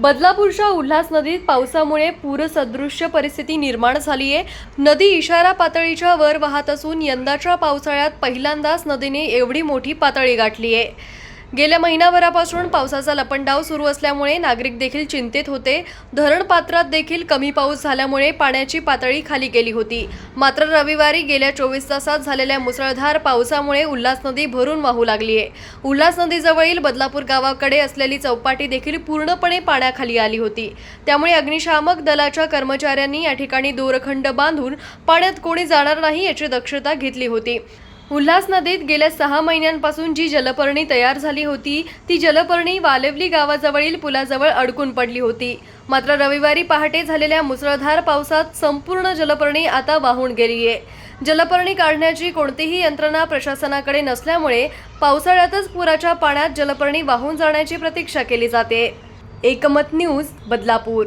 बदलापूरच्या उल्हास नदीत पावसामुळे पूरसदृश्य परिस्थिती निर्माण झाली आहे नदी इशारा पातळीच्या वर वाहत असून यंदाच्या पावसाळ्यात पहिल्यांदाच नदीने एवढी मोठी पातळी गाठली आहे गेल्या महिनाभरापासून पावसाचा लपंडाव सुरू असल्यामुळे नागरिक देखील चिंतेत होते. धरण पात्रात देखील कमी पाऊस झाल्यामुळे पाण्याची पातळी खाली गेली होती. मात्र रविवारी गेल्या चोवीस तासात झालेल्या मुसळधार पावसामुळे उल्हास नदी भरून वाहू लागली आहे. उल्हास नदीजवळील बदलापूर गावाकडे असलेली चौपाटी देखील पूर्णपणे पाण्याखाली आली होती. त्यामुळे अग्निशामक दलाच्या कर्मचाऱ्यांनी या ठिकाणी दोरखंड बांधून पाण्यात कोणी जाणार नाही याची दक्षता घेतली होती. उल्हास नदीत गेल्या सहा महिन्यांपासून जी जलपर्णी तयार झाली होती ती जलपर्णी वालवली गावाजवळील पुलाजवळ अडकून पडली होती. मात्र रविवारी पहाटे झालेल्या मुसळधार पावसात संपूर्ण जलपर्णी आता वाहून गेली आहे जलपर्णी काढण्याची कोणतीही यंत्रणा प्रशासनाकडे नसल्यामुळे पावसाळ्यातच पुराच्या पाण्यात जलपर्णी वाहून जाण्याची प्रतीक्षा केली जाते. एकमत न्यूज बदलापूर.